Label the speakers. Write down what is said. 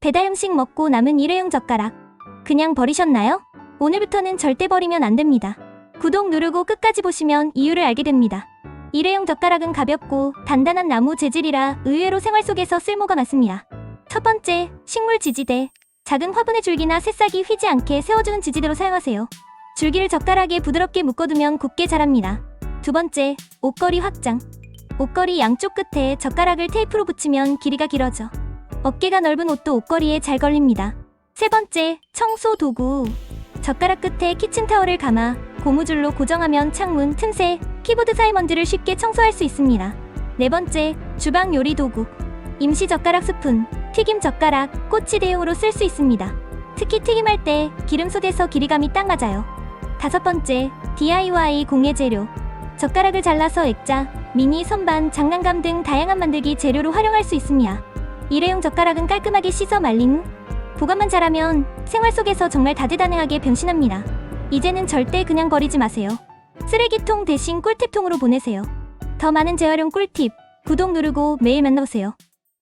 Speaker 1: 배달 음식 먹고 남은 일회용 젓가락. 그냥 버리셨나요? 오늘부터는 절대 버리면 안 됩니다. 구독 누르고 끝까지 보시면 이유를 알게 됩니다. 일회용 젓가락은 가볍고 단단한 나무 재질이라 의외로 생활 속에서 쓸모가 많습니다. 첫 번째, 식물 지지대. 작은 화분의 줄기나 새싹이 휘지 않게 세워주는 지지대로 사용하세요. 줄기를 젓가락에 부드럽게 묶어두면 곱게 자랍니다. 두 번째, 옷걸이 확장. 옷걸이 양쪽 끝에 젓가락을 테이프로 붙이면 길이가 길어져. 어깨가 넓은 옷도 옷걸이에 잘 걸립니다. 세 번째, 청소 도구. 젓가락 끝에 키친타월을 감아 고무줄로 고정하면 창문, 틈새, 키보드 사이 먼지를 쉽게 청소할 수 있습니다. 네 번째, 주방 요리 도구. 임시 젓가락 스푼, 튀김 젓가락, 꼬치 대용으로 쓸 수 있습니다. 특히 튀김할 때 기름 쏟에서 길이감이 딱 맞아요. 다섯 번째, DIY 공예 재료. 젓가락을 잘라서 액자, 미니, 선반, 장난감 등 다양한 만들기 재료로 활용할 수 있습니다. 일회용 젓가락은 깔끔하게 씻어 말린 후 보관만 잘하면 생활 속에서 정말 다재다능하게 변신합니다. 이제는 절대 그냥 버리지 마세요. 쓰레기통 대신 꿀팁통으로 보내세요. 더 많은 재활용 꿀팁, 구독 누르고 매일 만나보세요.